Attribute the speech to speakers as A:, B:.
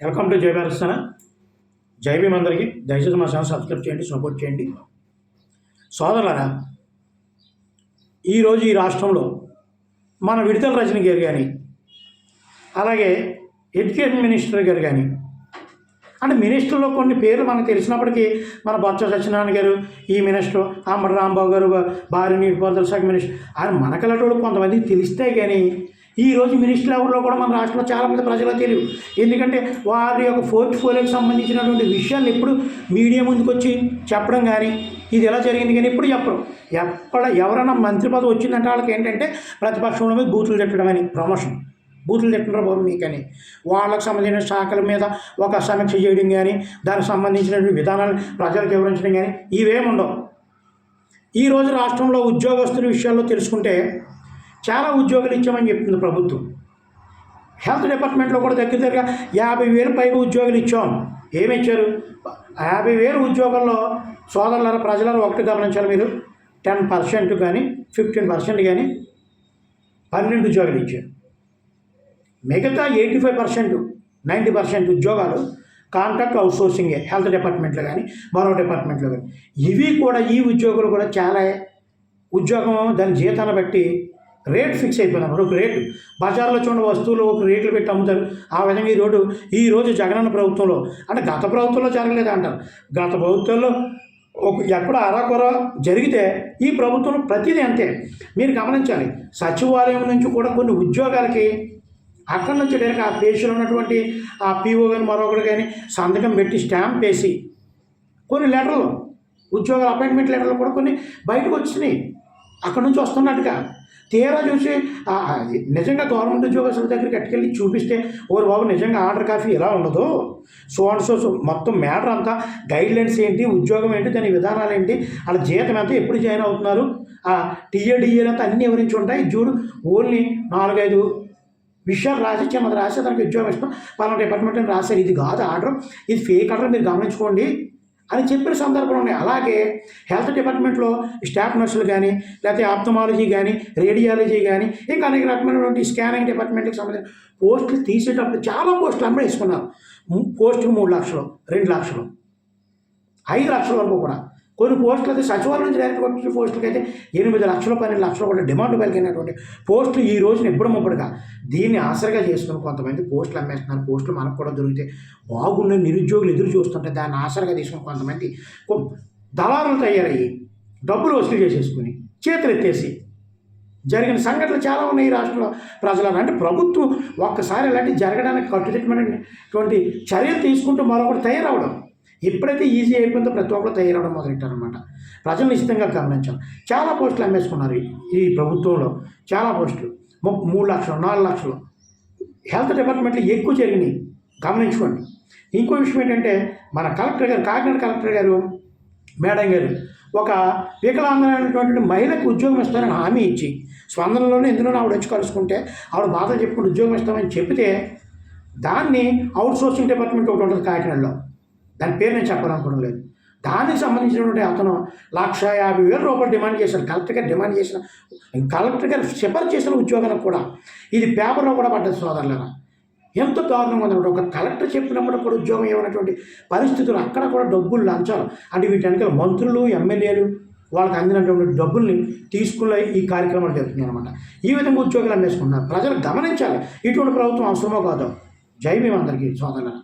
A: Welcome to జయభారస్తాన జై భీమ్ అందరికీ. దయచేసి మా ఛానల్ సబ్స్క్రైబ్ చేయండి సపోర్ట్ చేయండి. సోదరులారా ఈరోజు ఈ రాష్ట్రంలో మన విడతల రచన గారు కానీ అలాగే ఎడ్యుకేషన్ మినిస్టర్ గారు కానీ అంటే మినిస్టర్లో కొన్ని పేర్లు మనకు తెలిసినప్పటికీ మన బొత్స సత్యనారాయణ గారు ఈ మినిస్టర్ ఆంబడి రాంబాబు గారు భార్య నీటిపారుదల శాఖ మినిస్టర్ ఆయన మనకలటోళ్ళు కొంతమంది తెలిస్తే కానీ ఈ రోజు మినిస్టర్ లెవెల్లో కూడా మన రాష్ట్రంలో చాలామంది ప్రజలకు తెలియదు. ఎందుకంటే వారి యొక్క పోర్ట్ఫోలియోకి సంబంధించినటువంటి విషయాలు ఎప్పుడు మీడియా ముందుకు వచ్చి చెప్పడం కానీ ఇది ఎలా జరిగింది కానీ ఎప్పుడు చెప్పరు. ఎక్కడ ఎవరైనా మంత్రి పదవి వచ్చిందంటే వాళ్ళకి ఏంటంటే ప్రతిపక్షంలో మీద బూతులు తిట్టడం అని ప్రమోషన్. బూతులు తిట్టినారు బాబు మీకని. వాళ్ళకు సంబంధించిన శాఖల మీద ఒక సమీక్ష చేయడం కానీ దానికి సంబంధించినటువంటి విధానాలు ప్రజలకు వివరించడం కానీ ఇవేమి ఉండవు. ఈరోజు రాష్ట్రంలో ఉద్యోగస్తుల విషయాల్లో తెలుసుకుంటే చాలా ఉద్యోగాలు ఇచ్చామని చెప్తుంది ప్రభుత్వం. హెల్త్ డిపార్ట్మెంట్లో కూడా దగ్గర దగ్గర యాభై వేలు పైగా ఉద్యోగాలు ఇచ్చాం. ఏమి ఇచ్చారు యాభై వేలు ఉద్యోగాల్లో సోదరులారా ప్రజలను ఒకటి గమనించాలి మీరు. టెన్ పర్సెంట్ కానీ ఫిఫ్టీన్ పర్సెంట్ కానీ పన్నెండు ఉద్యోగాలు ఇచ్చారు. మిగతా eighty five percent ninety percent ఉద్యోగాలు కాంట్రాక్ట్ అవుట్సోర్సింగే హెల్త్ డిపార్ట్మెంట్లో కానీ మరో డిపార్ట్మెంట్లో కానీ. ఇవి కూడా ఈ ఉద్యోగులు కూడా చాలా ఉద్యోగం దాని జీతాన్ని బట్టి రేట్ ఫిక్స్ అయిపోయినారు ఒక రేటు. బజార్లో చూడండి వస్తువులు ఒక రేట్లు పెట్టి అమ్ముతారు. ఆ విధంగా ఈ రోడ్డు ఈ రోజు జగనన్న ప్రభుత్వంలో అంటే గత ప్రభుత్వంలో జరగలేదు అంటారు. గత ప్రభుత్వంలో ఒక ఎక్కడ అరాకొర జరిగితే ఈ ప్రభుత్వం ప్రతిదీ అంతే. మీరు గమనించాలి సచివాలయం నుంచి కూడా కొన్ని ఉద్యోగాలకి అక్కడి నుంచి డైరెక్ట్ ఆ పేషీలో ఉన్నటువంటి ఆ పీఓ కానీ మరొకరు కానీ సంతకం పెట్టి స్టాంప్ వేసి కొన్ని లెటర్లు ఉద్యోగాల అపాయింట్మెంట్ లెటర్లు కూడా కొన్ని బయటకు వచ్చినాయి. అక్కడి నుంచి వస్తున్నట్టుగా. తీరా చూసి నిజంగా గవర్నమెంట్ ఉద్యోగస్తుల దగ్గరికి అట్టుకెళ్ళి చూపిస్తే ఓరు బాబు నిజంగా ఆర్డర్ కాఫీ ఎలా ఉండదు? సో అండ్ సో సో మొత్తం మ్యాటర్ అంతా గైడ్లైన్స్ ఏంటి ఉద్యోగం ఏంటి దాని విధానాలు ఏంటి వాళ్ళ జీతం ఎంత ఎప్పుడు జాయిన్ అవుతున్నారు? ఆ టీఏడిఏలు అంతా అన్నీ వివరించి ఉంటాయి. చూడు ఓన్లీ నాలుగైదు విషయాలు రాసి చిన్నది రాసి దానికి ఉద్యోగం ఇష్టం పలానా డిపార్ట్మెంట్ అని రాశారు. ఇది కాదు ఆర్డర్. ఇది ఫేక్ ఆర్డర్ మీరు గమనించుకోండి. అని చెప్పిన సందర్భం ఉన్నాయి. అలాగే హెల్త్ డిపార్ట్మెంట్లో స్టాఫ్ నర్సులు కానీ లేకపోతే ఆప్థమాలజీ కానీ రేడియాలజీ కానీ ఇంకా అనేక రకమైనటువంటి స్కానింగ్ డిపార్ట్మెంట్కి సంబంధించిన పోస్టులు తీసేటప్పుడు చాలా పోస్టులు అమ్మే వేసుకున్నారు పోస్టుకు మూడు లక్షలు రెండు లక్షలు ఐదు లక్షల వరకు కూడా. కొన్ని పోస్టులు అయితే సచివాలయం నుంచి డైరెక్ట్ వచ్చిన పోస్టులకి అయితే ఎనిమిది లక్షలు పన్నెండు లక్షలు కూడా డిమాండ్ పెరిగినటువంటి పోస్టులు ఈ రోజున ఎప్పుడు ముప్పటిగా దీన్ని ఆసరగా చేసుకుని కొంతమంది పోస్టులు అమ్మేస్తున్నారు. పోస్టులు మనకు కూడా దొరికితే బాగున్న నిరుద్యోగులు ఎదురు చూస్తుంటే దాన్ని ఆసరిగా తీసుకుని కొంతమంది దళారులు తయారయ్యి డబ్బులు వసూలు చేసేసుకుని చేతులు ఎత్తేసి జరిగిన సంఘటనలు చాలా ఉన్నాయి ఈ రాష్ట్రంలో ప్రజలను అంటే ప్రభుత్వం ఒక్కసారి ఇలాంటి జరగడానికి కట్టుదిట్టమైనటువంటి చర్యలు తీసుకుంటూ మరొకటి తయారవడం ఎప్పుడైతే ఈజీ అయిపోయిందో ప్రతి ఒక్కరు తయారవడం మొదలెట్టారనమాట ప్రజలు నిశ్చితంగా గమనించాం చాలా పోస్టులు అమ్మేసుకున్నారు ఈ- ప్రభుత్వంలో. చాలా పోస్టులు. మూడు లక్షలు నాలుగు లక్షలు. హెల్త్ డిపార్ట్మెంట్లో ఎక్కువ జరిగినాయి. గమనించుకోండి. ఇంకో విషయం ఏంటంటే మన కలెక్టర్ గారు కాకినాడ కలెక్టర్ గారు మేడం గారు ఒక వికలాంగమైనటువంటి మహిళకు ఉద్యోగం ఇస్తారని హామీ ఇచ్చి స్పందనలోనే ఎందులోనే ఆవిడ వచ్చి కలుసుకుంటే ఆవిడ బాధలు చెప్పుకుంటూ ఉద్యోగం ఇస్తామని చెప్తే దాన్ని అవుట్ సోర్సింగ్ డిపార్ట్మెంట్ ఒకటి ఉంటుంది కాకినాడలో. దాని పేరు నేను చెప్పాలనుకోవడం లేదు. దానికి సంబంధించినటువంటి అతను లక్ష యాభై వేల రూపాయలు డిమాండ్ చేశారు కలెక్టర్ గారు డిమాండ్ చేసిన కలెక్టర్ గారు సిఫార్సు చేసిన ఉద్యోగానికి కూడా ఇది పేపర్లో కూడా పడ్డది సోదరులరా. ఎంత దారుణంగా ఉందన్నమాట ఒక కలెక్టర్ చెప్పినప్పుడు కూడా ఉద్యోగం ఏమైనటువంటి పరిస్థితులు అక్కడ కూడా డబ్బులు లంచాలు. అంటే వీటి మంత్రులు ఎమ్మెల్యేలు వాళ్ళకి అందినటువంటి డబ్బుల్ని తీసుకునే ఈ కార్యక్రమాలు జరుగుతున్నాయి అనమాట ఈ విధంగా ఉద్యోగాలు అమ్మేసుకుంటున్నారు. ప్రజలు గమనించాలి. ఇటువంటి ప్రభుత్వం అవసరమో కాదు. జై మేము అందరికీ. సోదరులరా.